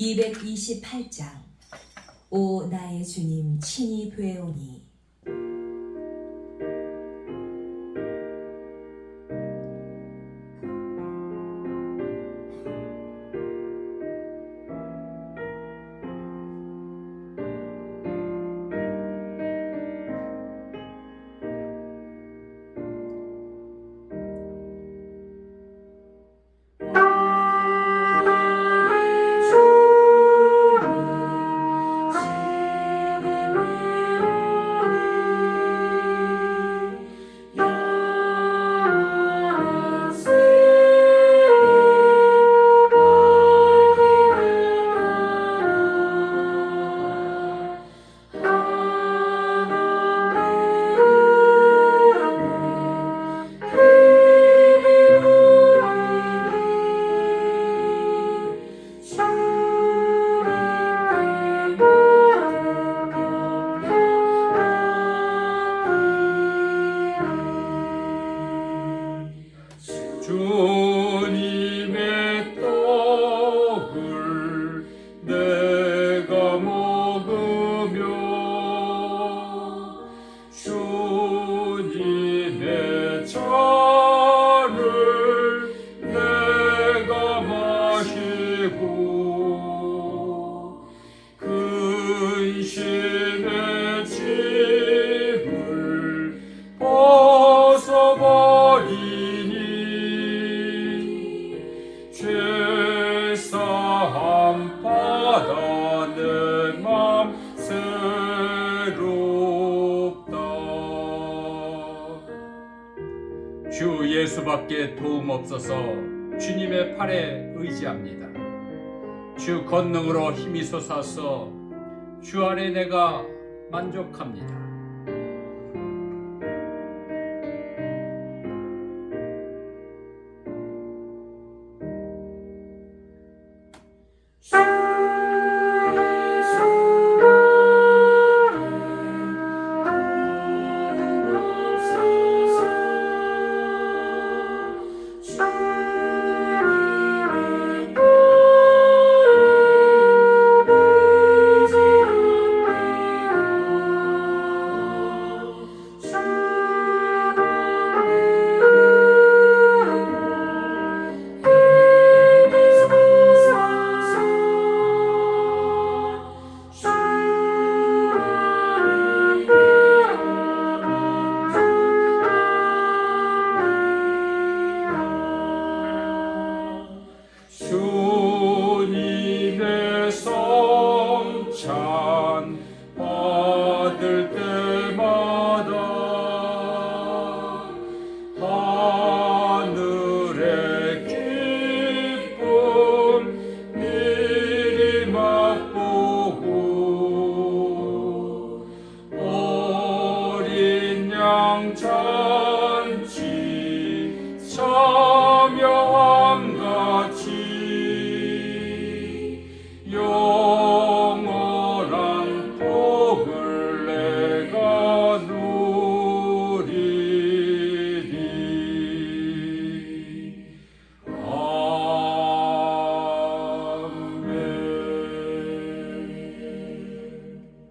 228장. 오 나의 주님 친히 배우니 주 예수밖에 도움 없어서 주님의 팔에 의지합니다. 주 권능으로 힘이 솟아서 주 안에 내가 만족합니다. strong.